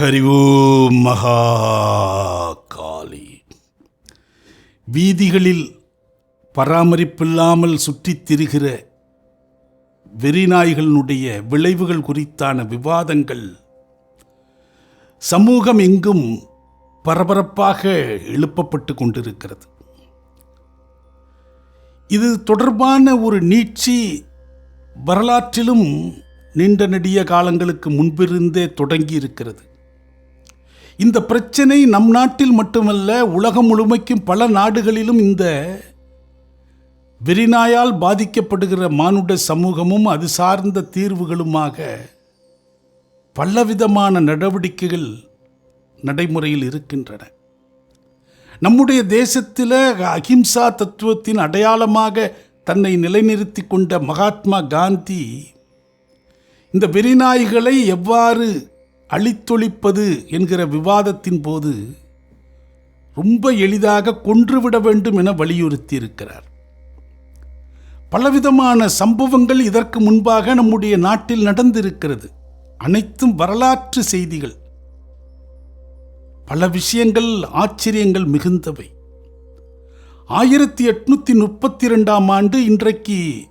ஹரிவோ மகா காளி வீதிகளில் பராமரிப்பில்லாமல் சுற்றித் திரிகிற வெறிநாய்களினுடைய விளைவுகள் குறித்தான விவாதங்கள் சமூகம் எங்கும் பரபரப்பாக எழுப்பப்பட்டு கொண்டிருக்கிறது. இது தொடர்பான ஒரு நீட்சி வரலாற்றிலும் நீண்ட நெடிய காலங்களுக்கு முன்பிருந்தே தொடங்கி இருக்கிறது இந்த பிரச்சனை நம் நாட்டில் மட்டுமல்ல உலகம் முழுமைக்கும் பல நாடுகளிலும் இந்த வெறிநாயால் பாதிக்கப்படுகிற மானுட சமூகமும் அது சார்ந்த தீர்வுகளுமாக பலவிதமான நடவடிக்கைகள் நடைமுறையில் இருக்கின்றன. நம்முடைய தேசத்தில் அகிம்சா தத்துவத்தின் அடையாளமாக தன்னை நிலைநிறுத்தி கொண்ட மகாத்மா காந்தி இந்த வெறிநாய்களை எவ்வாறு அழித்தொழிப்பது என்கிற விவாதத்தின் போது ரொம்ப எளிதாக கொன்றுவிட வேண்டும் என வலியுறுத்தியிருக்கிறார். பலவிதமான சம்பவங்கள் இதற்கு முன்பாக நம்முடைய நாட்டில் நடந்திருக்கிறது. அனைத்தும் வரலாற்று செய்திகள். பல விஷயங்கள் ஆச்சரியங்கள் மிகுந்தவை. ஆயிரத்தி எட்நூத்தி முப்பத்தி ரெண்டாம் ஆண்டு இன்றைக்கு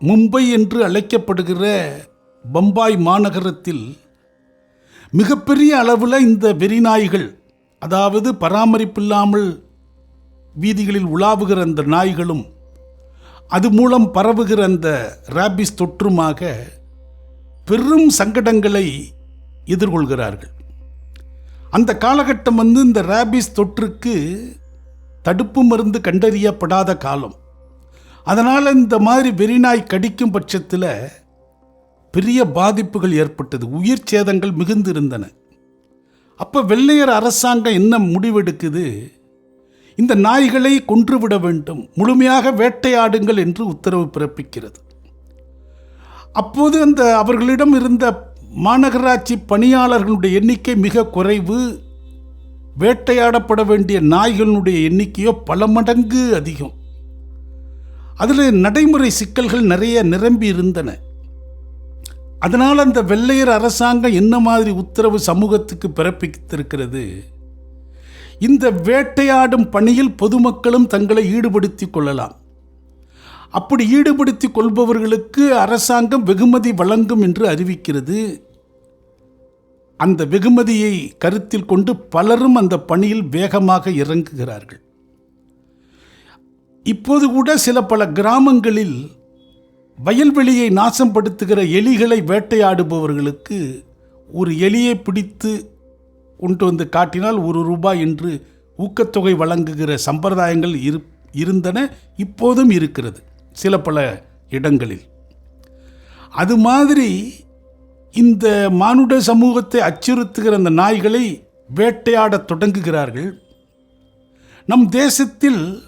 மும்பை என்று அழைக்கப்படுகிற பம்பாய் மாநகரத்தில் மிகப்பெரிய அளவில் இந்த வெறிநாய்கள் அதாவது பராமரிப்பில்லாமல் வீதிகளில் உலாவுகிற அந்த நாய்களும் அது மூலம் பரவுகிற அந்த ராபிஸ் தொற்றுமாக பெரும் சங்கடங்களை எதிர்கொள்கிறார்கள். அந்த காலகட்டம் வந்து இந்த ரேபிஸ் தொற்றுக்கு தடுப்பு மருந்து கண்டறியப்படாத காலம். அதனால் இந்த மாதிரி வெறிநாய் கடிக்கும் பட்சத்தில் பெரிய பாதிப்புகள் ஏற்பட்டது. உயிர் சேதங்கள் மிகுந்திருந்தன. அப்போ வெள்ளையர் அரசாங்கம் என்ன முடிவெடுக்குது? இந்த நாய்களை கொன்றுவிட வேண்டும். முழுமையாக வேட்டையாடுங்கள் என்று உத்தரவு பிறப்பிக்கிறது. அப்போது அந்த அவர்களிடம் இருந்த மாநகராட்சி பணியாளர்களுடைய எண்ணிக்கை மிக குறைவு. வேட்டையாடப்பட வேண்டிய நாய்களுடைய எண்ணிக்கையோ பல மடங்கு அதிகம். அதில் நடைமுறை சிக்கல்கள் நிறைய நிரம்பி இருந்தன. அதனால் அந்த வெள்ளையர் அரசாங்கம் என்ன மாதிரி உத்தரவு சமூகத்துக்கு பிறப்பித்திருக்கிறது? இந்த வேட்டையாடும் பணியில் பொதுமக்களும் தங்களை ஈடுபடுத்திக் கொள்ளலாம். அப்படி ஈடுபடுத்திக் கொள்பவர்களுக்கு அரசாங்கம் வெகுமதி வழங்கும் என்று அறிவிக்கிறது. அந்த வெகுமதியை கருத்தில் கொண்டு பலரும் அந்த பணியில் வேகமாக இறங்குகிறார்கள். இப்போது கூட சில பல கிராமங்களில் வயல்வெளியை நாசம்படுத்துகிற எலிகளை வேட்டையாடுபவர்களுக்கு ஒரு எலியை பிடித்து கொண்டு வந்து காட்டினால் ஒரு ரூபாய் என்று ஊக்கத்தொகை வழங்குகிற சம்பிரதாயங்கள் இரு இருந்தன இப்போதும் இருக்கிறது சில பல இடங்களில். அது மாதிரி இந்த மானுட சமூகத்தை அச்சுறுத்துகிற அந்த நாய்களை வேட்டையாடத் தொடங்குகிறார்கள். நம் தேசத்தில்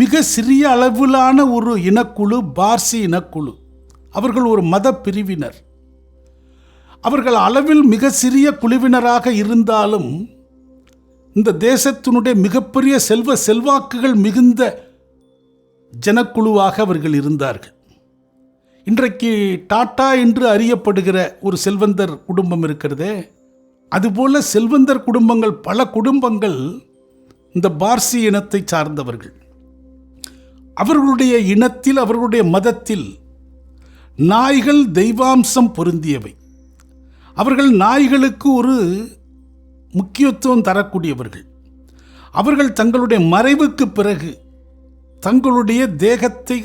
மிக சிறிய அளவிலான ஒரு இனக்குழு பார்சி இனக்குழு. அவர்கள் ஒரு மத பிரிவினர் அவர்கள் அளவில் மிக சிறிய குழுவினராக இருந்தாலும் இந்த தேசத்தினுடைய மிகப்பெரிய செல்வ செல்வாக்குகள் மிகுந்த ஜனக்குழுவாக அவர்கள் இருந்தார்கள். இன்றைக்கு டாட்டா என்று அறியப்படுகிற ஒரு செல்வந்தர் குடும்பம் இருக்கிறதே அதுபோல செல்வந்தர் குடும்பங்கள் பல குடும்பங்கள் இந்த பார்சி இனத்தை சார்ந்தவர்கள். அவர்களுடைய இனத்தில் அவர்களுடைய மதத்தில் நாய்கள் தெய்வாம்சம் பொருந்தியவை. அவர்கள் நாய்களுக்கு ஒரு முக்கியத்துவம் தரக்கூடியவர்கள். அவர்கள் தங்களுடைய மறைவுக்கு பிறகு தங்களுடைய தேகத்தை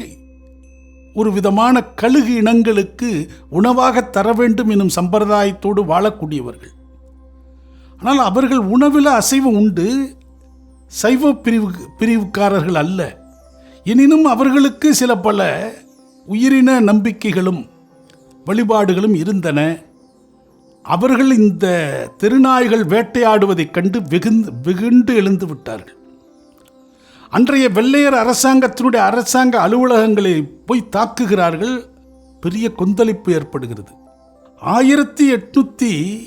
ஒரு விதமான கழுகு இனங்களுக்கு உணவாக தர வேண்டும் எனும் சம்பிரதாயத்தோடு வாழக்கூடியவர்கள். ஆனால் அவர்கள் உணவில் அசைவம் உண்டு சைவ பிரிவு பிரிவுக்காரர்கள் அல்ல. எனினும் அவர்களுக்கு சில பல உயிரின நம்பிக்கைகளும் வழிபாடுகளும் இருந்தன. அவர்கள் இந்த திருநாய்கள் வேட்டையாடுவதைக் கண்டு வெகுந்து வெகுண்டு எழுந்து விட்டார்கள். அன்றைய வெள்ளையர் அரசாங்கத்தினுடைய அரசாங்க அலுவலகங்களை போய் தாக்குகிறார்கள். பெரிய கொந்தளிப்பு ஏற்படுகிறது. ஆயிரத்தி எட்நூற்றி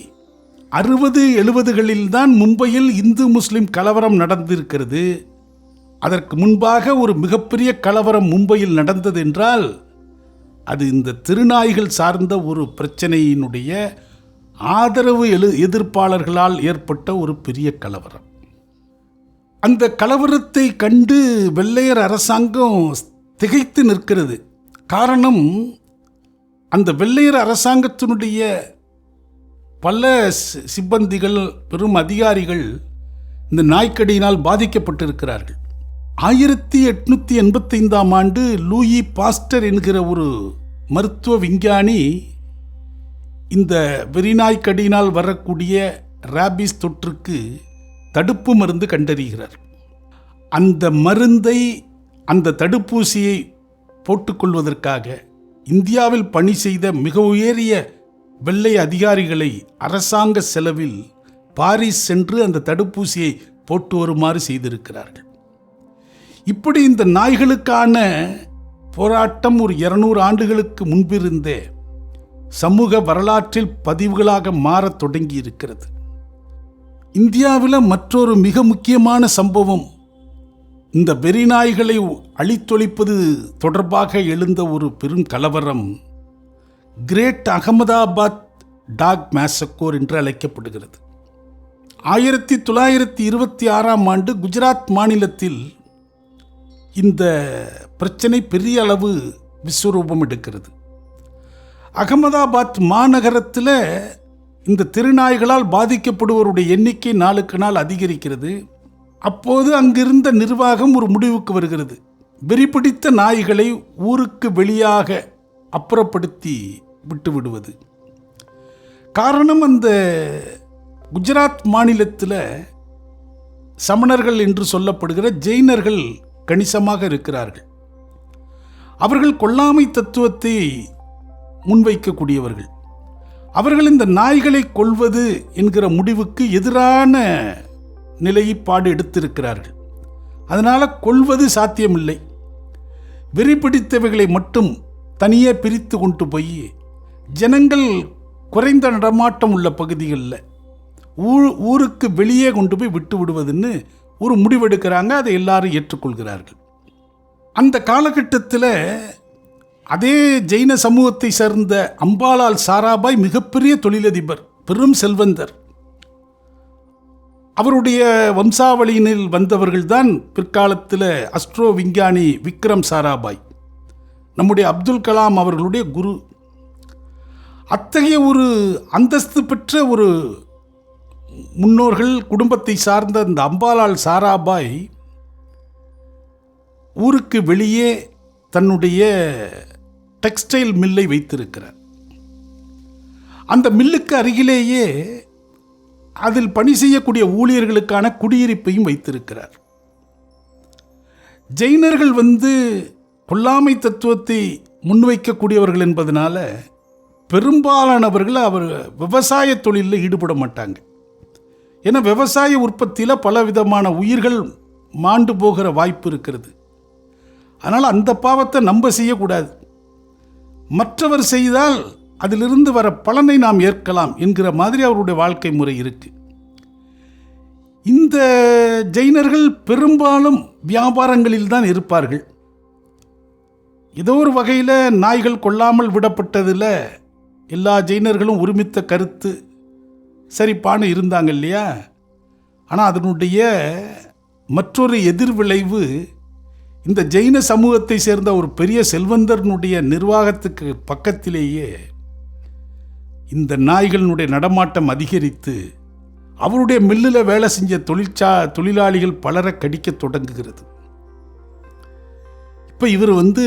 அறுபது எழுபதுகளில் தான் மும்பையில் இந்து முஸ்லிம் கலவரம் நடந்திருக்கிறது. அதற்கு முன்பாக ஒரு மிகப்பெரிய கலவரம் மும்பையில் நடந்தது என்றால் அது இந்த திருநாய்கள் சார்ந்த ஒரு பிரச்சனையினுடைய ஆதரவு எழு எதிர்ப்பாளர்களால் ஏற்பட்ட ஒரு பெரிய கலவரம். அந்த கலவரத்தை கண்டு வெள்ளையர் அரசாங்கம் திகைத்து நிற்கிறது. காரணம் அந்த வெள்ளையர் அரசாங்கத்தினுடைய பல சி- சிப்பந்திகள் பெரும் அதிகாரிகள் இந்த நாய்க்கடியினால் பாதிக்கப்பட்டிருக்கிறார்கள். ஆயிரத்தி எட்நூத்தி எண்பத்தைந்தாம் ஆண்டு லூயி பாஸ்டர் என்கிற ஒரு மருத்துவ விஞ்ஞானி இந்த வெறிநாய்க்கடியினால் வரக்கூடிய ராபிஸ் தொற்றுக்கு தடுப்பு மருந்து கண்டறிகிறார். அந்த மருந்தை அந்த தடுப்பூசியை போட்டுக்கொள்வதற்காக இந்தியாவில் பணி செய்த மிக உயரிய வெள்ளை அதிகாரிகளை அரசாங்க செலவில் பாரிஸ் சென்று அந்த தடுப்பூசியை போட்டு வருமாறு செய்திருக்கிறார்கள். இப்படி இந்த நாய்களுக்கான போராட்டம் ஒரு இருநூறு ஆண்டுகளுக்கு முன்பிருந்தே சமூக வரலாற்றில் பதிவுகளாக மாறத் தொடங்கி இருக்கிறது இந்தியாவில் மற்றொரு மிக முக்கியமான சம்பவம் இந்த வெறிநாய்களை அழித்தொழிப்பது தொடர்பாக எழுந்த ஒரு பெரும் கலவரம் கிரேட் அகமதாபாத் டாக் மேசக்கோர் என்று அழைக்கப்படுகிறது. ஆயிரத்தி தொள்ளாயிரத்தி இருபத்தி ஆறாம் ஆண்டு குஜராத் மாநிலத்தில் இந்த பிரச்சனை பெரிய அளவு விஸ்வரூபம் எடுக்கிறது. அகமதாபாத் மாநகரத்தில் இந்த திருநாய்களால் பாதிக்கப்படுவோருடைய எண்ணிக்கை நாளுக்கு நாள் அதிகரிக்கிறது. அப்போது அங்கிருந்த நிர்வாகம் ஒரு முடிவுக்கு வருகிறது. வெறிபிடித்த நாய்களை ஊருக்கு வெளியாக அப்புறப்படுத்தி விட்டு விடுவது காரணம் அந்த குஜராத் மாநிலத்தில் சமணர்கள் என்று சொல்லப்படுகிற ஜெயினர்கள் கணிசமாக இருக்கிறார்கள். அவர்கள் கொல்லாமை தத்துவத்தை முன்வைக்கக்கூடியவர்கள். அவர்கள் இந்த நாய்களை கொல்வது என்கிற முடிவுக்கு எதிரான நிலைப்பாடு எடுத்திருக்கிறார்கள். அதனால் கொல்வது சாத்தியமில்லை. வெறி பிடித்தவைகளை மட்டும் தனியே பிரித்து கொண்டு போய் ஜனங்கள் குறைந்த நடமாட்டம் உள்ள பகுதிகளில் ஊர் ஊருக்கு வெளியே கொண்டு போய் விட்டு விடுவதுன்னு ஒரு முடிவெடுக்கிறாங்க அதை எல்லாரும் ஏற்றுக்கொள்கிறார்கள். அந்த காலகட்டத்தில் அதே ஜெயின சமூகத்தை சேர்ந்த அம்பாலால் சாராபாய் மிகப்பெரிய தொழிலதிபர் பெரும் செல்வந்தர். அவருடைய வம்சாவளியினில் வந்தவர்கள்தான் பிற்காலத்தில் அஸ்ட்ரோ விஞ்ஞானி விக்ரம் சாராபாய். நம்முடைய அப்துல் கலாம் அவர்களுடைய குரு. அத்தகைய ஒரு அந்தஸ்து பெற்ற ஒரு முன்னோர்கள் குடும்பத்தை சார்ந்த அந்த அம்பாலால் சாராபாய் ஊருக்கு வெளியே தன்னுடைய டெக்ஸ்டைல் மில்லை வைத்திருக்கிறார். அந்த மில்லுக்கு அருகிலேயே அதில் பணி செய்யக்கூடிய ஊழியர்களுக்கான குடியிருப்பையும் வைத்திருக்கிறார். ஜெயினர்கள் வந்து கொல்லாமை தத்துவத்தை முன்வைக்கக்கூடியவர்கள் என்பதனால பெரும்பாலானவர்கள் அவர் விவசாய தொழிலில் ஈடுபட மாட்டாங்க. ஏன்னா விவசாய உற்பத்தியில் பல விதமான உயிர்கள் மாண்டு போகிற வாய்ப்பு இருக்கிறது. அதனால் அந்த பாவத்தை நம்ம செய்யக்கூடாது. மற்றவர் செய்தால் அதிலிருந்து வர பலனை நாம் ஏற்கலாம் என்கிற மாதிரி அவருடைய வாழ்க்கை முறை இருக்கு. இந்த ஜெயினர்கள் பெரும்பாலும் வியாபாரங்களில் தான் இருப்பார்கள். ஏதோ ஒரு வகையில் நாய்கள் கொல்லாமல் விடப்பட்டதில் எல்லா ஜெயினர்களும் ஒருமித்த கருத்து சரிப்பான்னு இருந்தாங்க இல்லையா? ஆனால் அதனுடைய மற்றொரு எதிர்விளைவு இந்த ஜெயின சமூகத்தை சேர்ந்த ஒரு பெரிய செல்வந்தர்னுடைய நிர்வாகத்துக்கு பக்கத்திலேயே இந்த நாய்களினுடைய நடமாட்டம் அதிகரித்து அவருடைய மில்லில் வேலை செஞ்ச தொழிற்சா தொழிலாளிகள் பலரை கடிக்க தொடங்குகிறது. இப்போ இவர் வந்து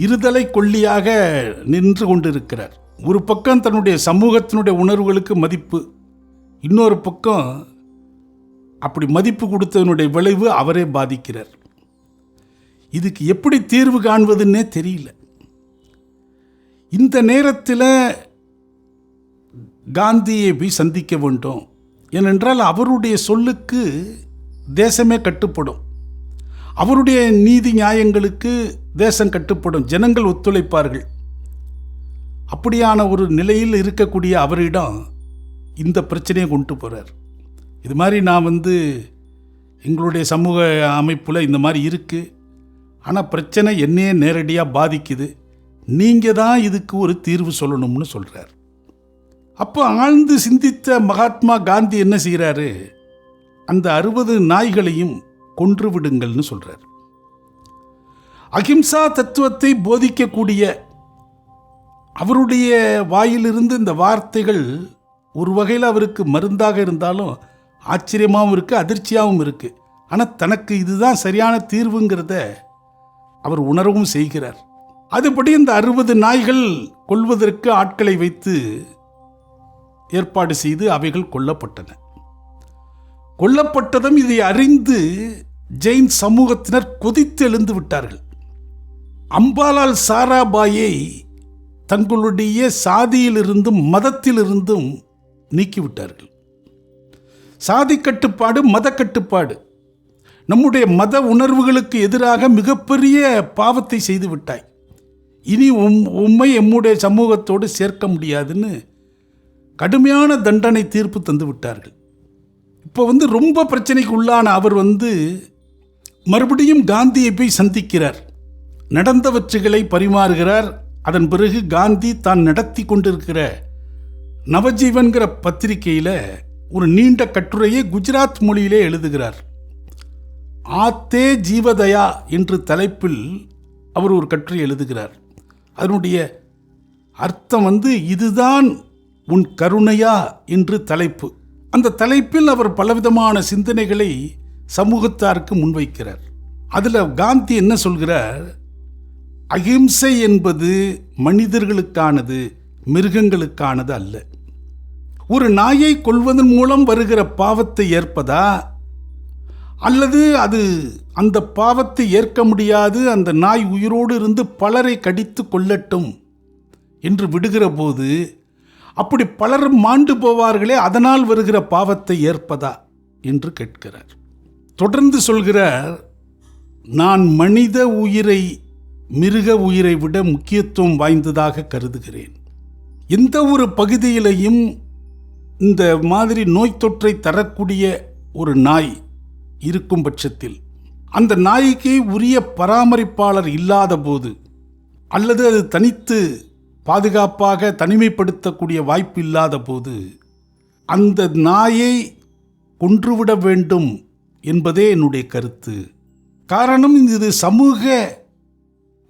இருதலை கொல்லியாக நின்று கொண்டிருக்கிறார். ஒரு பக்கம் தன்னுடைய சமூகத்தினுடைய உணர்வுகளுக்கு மதிப்பு இன்னொரு பக்கம் அப்படி மதிப்பு கொடுத்தவனுடைய விளைவு அவரே பாதிக்கிறார். இதுக்கு எப்படி தீர்வு காண்பதுன்னே தெரியல. இந்த நேரத்தில் காந்தியை போய் சந்திக்க வேண்டும். ஏனென்றால் அவருடைய சொல்லுக்கு தேசமே கட்டுப்படும். அவருடைய நீதி நியாயங்களுக்கு தேசம் கட்டுப்படும். ஜனங்கள் ஒத்துழைப்பார்கள். அப்படியான ஒரு நிலையில் இருக்கக்கூடிய அவரிடம் இந்த பிரச்சனையை கொண்டு போகிறார் இது மாதிரி நான் வந்து எங்களுடைய சமூக அமைப்பில் இந்த மாதிரி இருக்குது ஆனால் பிரச்சனை என்னையே நேரடியாக பாதிக்குது. நீங்கள் தான் இதுக்கு ஒரு தீர்வு சொல்லணும்னு சொல்கிறார் அப்போ ஆழ்ந்து சிந்தித்த மகாத்மா காந்தி என்ன செய்கிறாரு அந்த அறுபது நாய்களையும் கொன்று விடுங்கள்னு சொல்கிறார் அகிம்சா தத்துவத்தை போதிக்கக்கூடிய அவருடைய வாயிலிருந்து இந்த வார்த்தைகள் ஒரு வகையில் அவருக்கு மருந்தாக இருந்தாலும் ஆச்சரியமாகவும் இருக்குது அதிர்ச்சியாகவும் இருக்குது ஆனால் தனக்கு இதுதான் சரியான தீர்வுங்கிறத அவர் உணரவும் செய்கிறார். அதுபடி இந்த அறுபது நாய்கள் கொள்வதற்கு ஆட்களை வைத்து ஏற்பாடு செய்து அவைகள் கொல்லப்பட்டன. கொல்லப்பட்டதும் இதை அறிந்து ஜெயின் சமூகத்தினர் கொதித்து எழுந்து விட்டார்கள். அம்பாலால் சாராபாயை தங்களுடைய சாதியிலிருந்தும் மதத்திலிருந்தும் நீக்கிவிட்டார்கள். சாதி கட்டுப்பாடு மத கட்டுப்பாடு நம்முடைய மத உணர்வுகளுக்கு எதிராக மிகப்பெரிய பாவத்தை செய்து விட்டாய். இனி உம் உம்மை எம்முடைய சமூகத்தோடு சேர்க்க முடியாதுன்னு கடுமையான தண்டனை தீர்ப்பு தந்து விட்டார்கள். இப்போ வந்து ரொம்ப பிரச்சனைக்கு உள்ளான அவர் வந்து மறுபடியும் காந்தியை போய் சந்திக்கிறார். நடந்தவற்றுகளை பரிமாறுகிறார். அதன் பிறகு காந்தி தான் நடத்தி கொண்டிருக்கிற நவஜீவன்கிற பத்திரிகையில் ஒரு நீண்ட கட்டுரையை குஜராத் மொழியிலே எழுதுகிறார். ஆத்தே ஜீவதயா என்று தலைப்பில் அவர் ஒரு கட்டுரை எழுதுகிறார். அதனுடைய அர்த்தம் வந்து இதுதான் உன் கருணையா என்று தலைப்பு. அந்த தலைப்பில் அவர் பலவிதமான சிந்தனைகளை சமூகத்தாருக்கு முன்வைக்கிறார். அதில் காந்தி என்ன சொல்கிறார்? அகிம்சை என்பது மனிதர்களுக்கானது மிருகங்களுக்கானது அல்ல. ஒரு நாயை கொள்வதன் மூலம் வருகிற பாவத்தை ஏற்பதா? அல்லது அது அந்த பாவத்தை ஏற்க முடியாது அந்த நாய் உயிரோடு இருந்து பலரை கடித்து கொள்ளட்டும் என்று விடுகிற போது அப்படி பலர் மாண்டு போவார்களே அதனால் வருகிற பாவத்தை ஏற்பதா என்று கேட்கிறார். தொடர்ந்து சொல்கிறார் நான் மனித உயிரை மிருக உயிரை விட முக்கியத்துவம் வாய்ந்ததாக கருதுகிறேன். எந்த ஒரு பகுதியிலையும் இந்த மாதிரி நோய் தொற்றை தரக்கூடிய ஒரு நாய் இருக்கும் பட்சத்தில் அந்த நாய்க்கு உரிய பராமரிப்பாளர் இல்லாத போது அல்லது அது தனித்து பாதுகாப்பாக தனிமைப்படுத்தக்கூடிய வாய்ப்பு இல்லாத போது அந்த நாயை கொன்றுவிட வேண்டும் என்பதே என்னுடைய கருத்து. காரணம் இது சமூக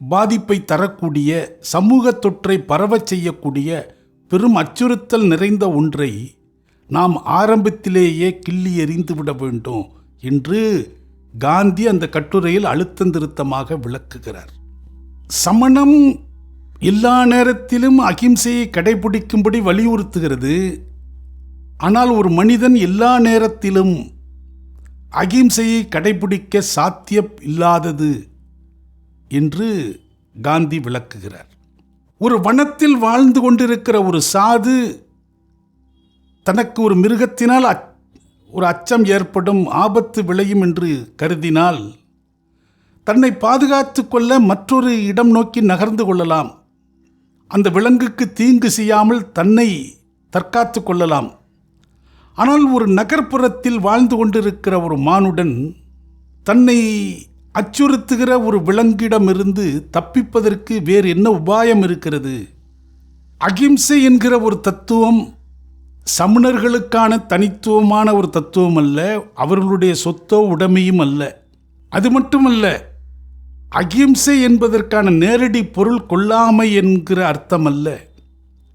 பாதிப்பை தரக்கூடிய சமூக தொற்றை பரவச் செய்யக்கூடிய பெரும் அச்சுறுத்தல் நிறைந்த ஒன்றை நாம் ஆரம்பத்திலேயே கிள்ளி எறிந்து விட வேண்டும் என்று காந்தி அந்த கட்டுரையில் அழுத்தந்திருத்தமாக விளக்குகிறார். சமணம் எல்லா நேரத்திலும் அகிம்சையை கடைபிடிக்கும்படி வலியுறுத்துகிறது. ஆனால் ஒரு மனிதன் எல்லா நேரத்திலும் அகிம்சையை கடைபிடிக்க சாத்தியம் இல்லாதது என்று காந்தி விளக்குகிறார். ஒரு வனத்தில் வாழ்ந்து கொண்டிருக்கிற ஒரு சாது தனக்கு ஒரு மிருகத்தினால் அச்- ஒரு அச்சம் ஏற்படும் ஆபத்து விளையும் என்று கருதினால் தன்னை பாதுகாத்து கொள்ள மற்றொரு இடம் நோக்கி நகர்ந்து கொள்ளலாம். அந்த விலங்குக்கு தீங்கு செய்யாமல் தன்னை தற்காத்து கொள்ளலாம். ஆனால் ஒரு நகர்ப்புறத்தில் வாழ்ந்து கொண்டிருக்கிற ஒரு மானுடன் தன்னை அச்சுறுத்துகிற ஒரு விலங்கிடமிருந்து தப்பிப்பதற்கு வேறு என்ன உபாயம் இருக்கிறது? அகிம்சை என்கிற ஒரு தத்துவம் சமணர்களுக்கான தனித்துவமான ஒரு தத்துவம் அல்ல அவர்களுடைய சொத்தோ உடைமையும் அல்ல. அது மட்டுமல்ல அகிம்சை என்பதற்கான நேரடி பொருள் கொள்ளாமை என்கிற அர்த்தம் அல்ல.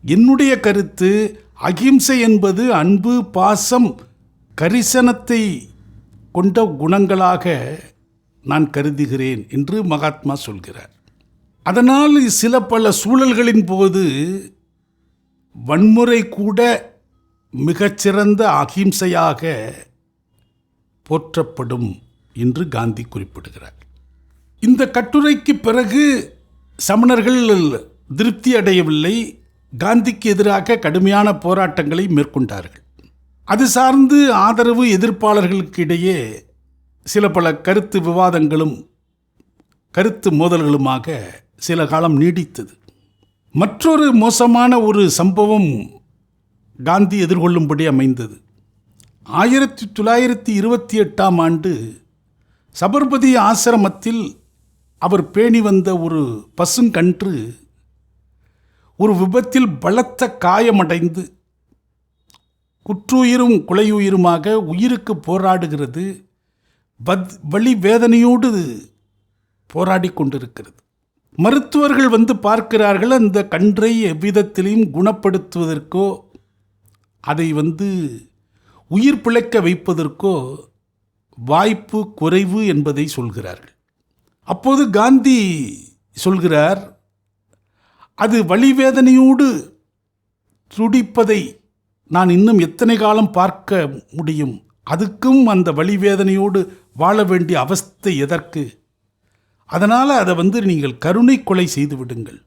என்னுடைய கருத்து அகிம்சை என்பது அன்பு பாசம் கரிசனத்தை கொண்ட குணங்களாக நான் கருதுகிறேன் என்று மகாத்மா சொல்கிறார். அதனால் சில பல சூழல்களின் போது வன்முறை கூட மிகச்சிறந்த அகிம்சையாக போற்றப்படும் என்று காந்தி குறிப்பிடுகிறார். இந்த கட்டுரைக்கு பிறகு சமணர்கள் திருப்தி அடையவில்லை. காந்திக்கு எதிராக கடுமையான போராட்டங்களை மேற்கொண்டார்கள். அது சார்ந்து ஆதரவு எதிர்ப்பாளர்களுக்கு இடையே சில பல கருத்து விவாதங்களும் கருத்து மோதல்களுமாக சில காலம் நீடித்தது. மற்றொரு மோசமான ஒரு சம்பவம் காந்தி எதிர்கொள்ளும்படி அமைந்தது. ஆயிரத்தி தொள்ளாயிரத்தி இருபத்தி எட்டாம் ஆண்டு சபர்மதி ஆசிரமத்தில் அவர் பேணி வந்த ஒரு பசுங்கன்று ஒரு விபத்தில் பலத்த காயமடைந்து குற்றுயிரும் குலையுயிருமாக உயிருக்கு போராடுகிறது. வத் வழி வேதனையோடு போராடி கொண்டிருக்கிறது. மருத்துவர்கள் வந்து பார்க்கிறார்கள் அந்த கன்றை எவ்விதத்திலையும் குணப்படுத்துவதற்கோ அதை வந்து உயிர் பிழைக்க வைப்பதற்கோ வாய்ப்பு குறைவு என்பதை சொல்கிறார்கள். அப்போது காந்தி சொல்கிறார் அது வழிவேதனையோடு துடிப்பதை நான் இன்னும் எத்தனை காலம் பார்க்க முடியும்? அதுக்கும் அந்த வழிவேதனையோடு வாழ வேண்டிய அவஸ்தை எதற்கு? அதனால் அதை வந்து நீங்கள் கருணை கொலை செய்து விடுங்கள்.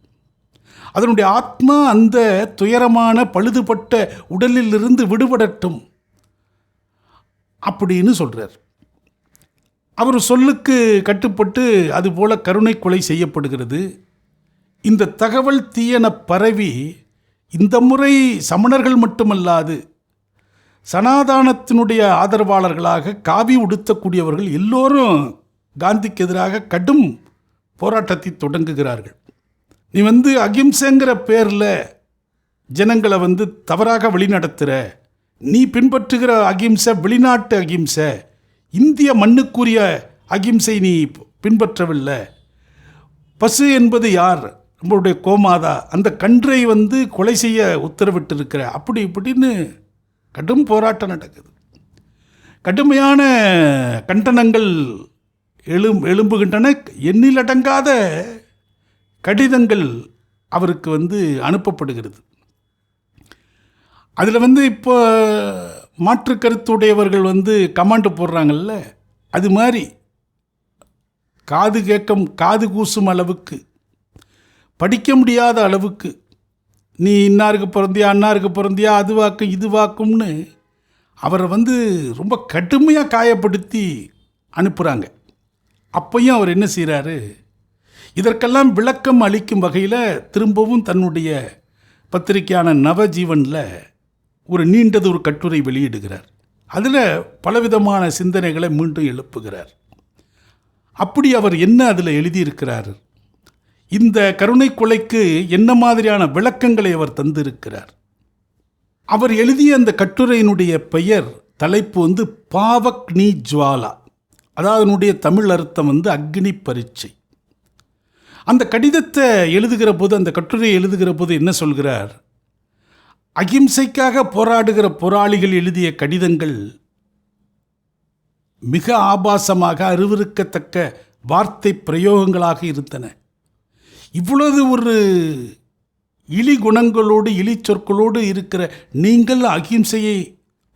அதனுடைய ஆத்மா அந்த துயரமான பழுதுபட்ட உடலிலிருந்து விடுபடட்டும். அப்படின்னு சொல்கிறார் அவர் சொல்லுக்கு கட்டுப்பட்டு அதுபோல கருணை கொலை செய்யப்படுகிறது. இந்த தகவல் தீயன பரவி இந்த முறை சமணர்கள் மட்டுமல்லாது சனாதானத்தினுடைய ஆதரவாளர்களாக காவி உடுத்தக்கூடியவர்கள் எல்லோரும் காந்திக்கு எதிராக கடும் போராட்டத்தை தொடங்குகிறார்கள். நீ வந்து அகிம்சைங்கிற பேரில் ஜனங்களை வந்து தவறாக வழிநடத்துகிற நீ பின்பற்றுகிற அகிம்சை வெளிநாட்டு அகிம்சை இந்திய மண்ணுக்குரிய அகிம்சை நீ பின்பற்றவில்லை. பசு என்பது யார்? நம்மளுடைய கோமாதா. அந்த கன்றை வந்து கொலை செய்ய உத்தரவிட்டிருக்கிற. அப்படி இப்படின்னு கடும் போராட்டம் நடக்குது. கடுமையான கண்டனங்கள் எழும் எழும்புகின்றன. எண்ணிலடங்காத கடிதங்கள் அவருக்கு வந்து அனுப்பப்படுகிறது. அதில் வந்து இப்போ மாற்று கருத்துடையவர்கள் வந்து கமாண்டு போடுறாங்கல்ல அது மாதிரி காது கேட்கும் காது கூசும் அளவுக்கு படிக்க முடியாத அளவுக்கு நீ இன்னாருக்கு பிறந்தியா அன்னாருக்கு பிறந்தியா அது வாக்கும் இது வாக்கும்னு அவரை வந்து ரொம்ப கடுமையாக காயப்படுத்தி அனுப்புகிறாங்க அப்பையும் அவர் என்ன செய்கிறாரு இதற்கெல்லாம் விளக்கம் அளிக்கும் வகையில் திரும்பவும் தன்னுடைய பத்திரிகையான நவஜீவனில் ஒரு நீண்டது ஒரு கட்டுரை வெளியிடுகிறார். அதில் பலவிதமான சிந்தனைகளை மீண்டும் எழுப்புகிறார். அப்படி அவர் என்ன அதில் எழுதியிருக்கிறார்? இந்த கருணை கொலைக்கு என்ன மாதிரியான விளக்கங்களை அவர் தந்திருக்கிறார்? அவர் எழுதிய அந்த கட்டுரையினுடைய பெயர் தலைப்பு வந்து பாவக்னி ஜுவாலா. அதாவது அதனுடைய தமிழ் அர்த்தம் வந்து அக்னி பரீட்சை. அந்த கடிதத்தை எழுதுகிற போது அந்த கட்டுரையை எழுதுகிற போது என்ன சொல்கிறார்? அகிம்சைக்காக போராடுகிற போராளிகள் எழுதிய கடிதங்கள் மிக ஆபாசமாக அறிவிருக்கத்தக்க வார்த்தை பிரயோகங்களாக இருந்தன. இவ்வளவு ஒரு இழி குணங்களோடு இழி சொற்களோடு இருக்கிற நீங்கள் அகிம்சையை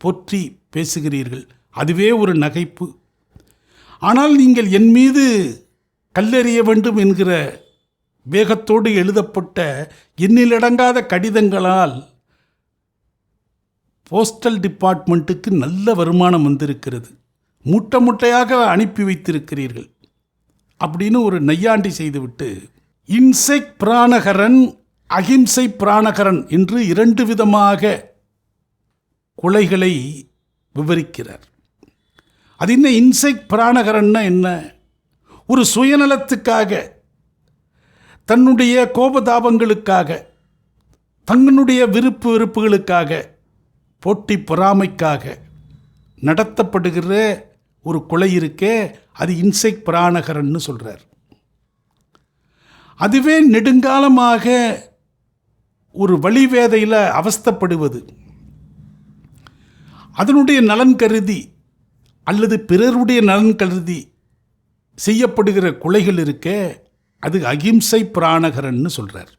போற்றி பேசுகிறீர்கள். அதுவே ஒரு நகைப்பு. ஆனால் நீங்கள் என் மீது கல்லெறிய வேண்டும் என்கிற வேகத்தோடு எழுதப்பட்ட எண்ணிலடங்காத கடிதங்களால் போஸ்டல் டிபார்ட்மெண்ட்டுக்கு நல்ல வருமானம் வந்திருக்கிறது. மூட்டை மூட்டையாக அனுப்பி வைத்திருக்கிறீர்கள். அப்படின்னு ஒரு நையாண்டி செய்துவிட்டு இன்செக் பிராணகரன் அகிம்சை பிராணகரன் என்று இரண்டு விதமாக கொலைகளை விவரிக்கிறார். அது என்ன இன்செக் பிராணகரன்னா என்ன? ஒரு சுயநலத்துக்காக தன்னுடைய கோபதாபங்களுக்காக தன்னுடைய விருப்பு வெறுப்புகளுக்காக போட்டி பொறாமைக்காக நடத்தப்படுகிற ஒரு கொலை இருக்கே அது இன்செக் பிராணகரன்னு சொல்கிறார் அதுவே நெடுங்காலமாக ஒரு வழிவேதையில் அவஸ்தப்படுவது. அதனுடைய நலன் கருதி அல்லது பிறருடைய நலன் கருதி செய்யப்படுகிற கொலைகள் இருக்கே அது அகிம்சை பிராணகரன்னு சொல்கிறார்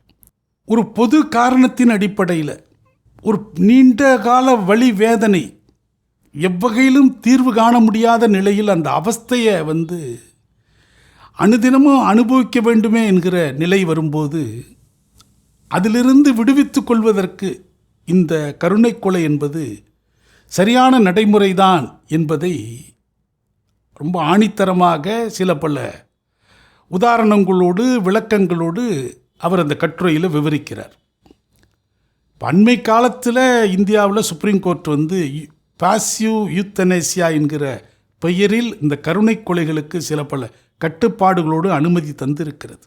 ஒரு பொது காரணத்தின் அடிப்படையில் ஒரு நீண்ட கால வழி வேதனை எவ்வகையிலும் தீர்வு காண முடியாத நிலையில் அந்த அவஸ்தையை வந்து அனுதினமும் அனுபவிக்க வேண்டுமே என்கிற நிலை வரும்போது அதிலிருந்து விடுவித்து கொள்வதற்கு இந்த கருணை கொலை என்பது சரியான நடைமுறைதான் என்பதை ரொம்ப ஆணித்தரமாக சில பல உதாரணங்களோடு விளக்கங்களோடு அவர் அந்த கட்டுரையில் விவரிக்கிறார். அண்மை காலத்தில் இந்தியாவில் சுப்ரீம் கோர்ட் வந்து பாசிவ் யூத்தனேசியா என்கிற பெயரில் இந்த கருணை கொலைகளுக்கு சில பல கட்டுப்பாடுகளோடு அனுமதி தந்திருக்கிறது.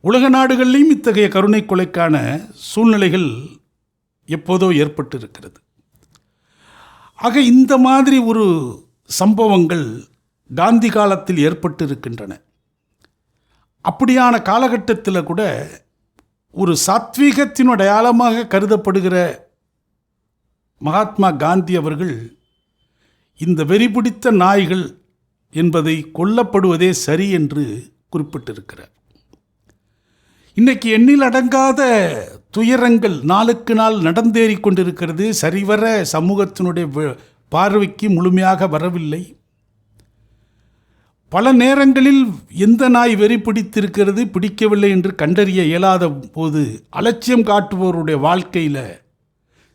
உலக நாடுகளிலும் இத்தகைய கருணை கொலைக்கான சூழ்நிலைகள் எப்போதோ ஏற்பட்டிருக்கிறது. ஆக இந்த மாதிரி ஒரு சம்பவங்கள் காந்தி காலத்தில் ஏற்பட்டு இருக்கின்றன அப்படியான காலகட்டத்தில் கூட ஒரு சாத்வீகத்தின் அடையாளமாக கருதப்படுகிற மகாத்மா காந்தி அவர்கள் இந்த வெறிபிடித்த நாய்கள் என்பதை கொல்லப்படுவதே சரி என்று குறிப்பிட்டிருக்கிறார். இன்னைக்கு எண்ணில் அடங்காத துயரங்கள் நாளுக்கு நாள் நடந்தேறி கொண்டிருக்கிறது. சரிவர சமூகத்தினுடைய பார்வைக்கு முழுமையாக வரவில்லை. பல நேரங்களில் எந்த நாய் வெறி பிடித்திருக்கிறது பிடிக்கவில்லை என்று கண்டறிய இயலாத போது அலட்சியம் காட்டுபவருடைய வாழ்க்கையில்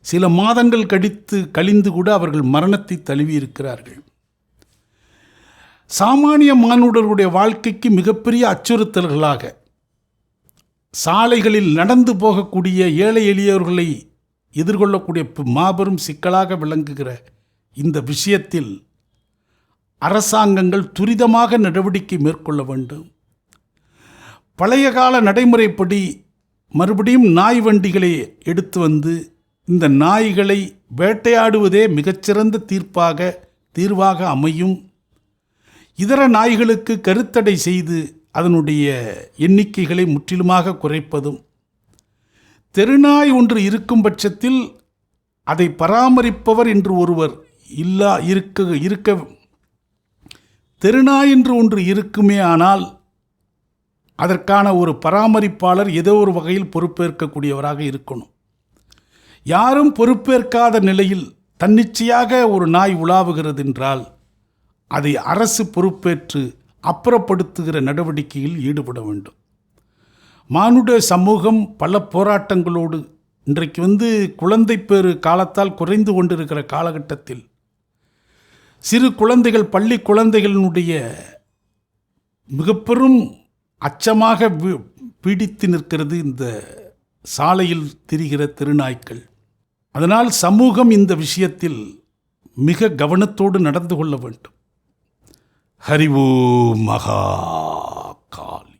சில மாதங்கள் கடித்து கழிந்து கூட அவர்கள் மரணத்தை தழுவி இருக்கிறார்கள் சாமானிய மானுடர்களுடைய வாழ்க்கைக்கு மிகப்பெரிய அச்சுறுத்தல்களாக சாலைகளில் நடந்து போகக்கூடிய ஏழை எளியவர்களை எதிர்கொள்ளக்கூடிய மாபெரும் சிக்கலாக விளங்குகிற இந்த விஷயத்தில் அரசாங்கங்கள் துரிதமாக நடவடிக்கை மேற்கொள்ள வேண்டும். பழைய கால நடைமுறைப்படி மறுபடியும் நாய் வண்டிகளை எடுத்து வந்து இந்த நாய்களை வேட்டையாடுவதே மிகச்சிறந்த தீர்ப்பாக தீர்வாக அமையும். இதர நாய்களுக்கு கருத்தடை செய்து அதனுடைய எண்ணிக்கைகளை முற்றிலுமாக குறைப்பதும் தெருநாய் ஒன்று இருக்கும் பட்சத்தில் அதை பராமரிப்பவர் என்று ஒருவர் இல்லா இருக்க இருக்க தெருநாய் என்று ஒன்று இருக்குமே ஆனால் அதற்கான ஒரு பராமரிப்பாளர் ஏதோ ஒரு வகையில் பொறுப்பேற்கக்கூடியவராக இருக்கணும். யாரும் பொறுப்பேற்காத நிலையில் தன்னிச்சையாக ஒரு நாய் உலாவுகிறது என்றால் அதை அரசு பொறுப்பேற்று அப்புறப்படுத்துகிற நடவடிக்கையில் ஈடுபட வேண்டும். மானுட சமூகம் பல போராட்டங்களோடு இன்றைக்கு வந்து குழந்தை பேறு காலத்தால் குறைந்து கொண்டிருக்கிற காலகட்டத்தில் சிறு குழந்தைகள் பள்ளி குழந்தைகளினுடைய மிக பெரும் அச்சமாக வி- பீடித்து நிற்கிறது இந்த சாலையில் திரிகிற திருநாய்க்கள். அதனால் சமூகம் இந்த விஷயத்தில் மிக கவனத்தோடு நடந்து கொள்ள வேண்டும். ஹரிவு மகா கால்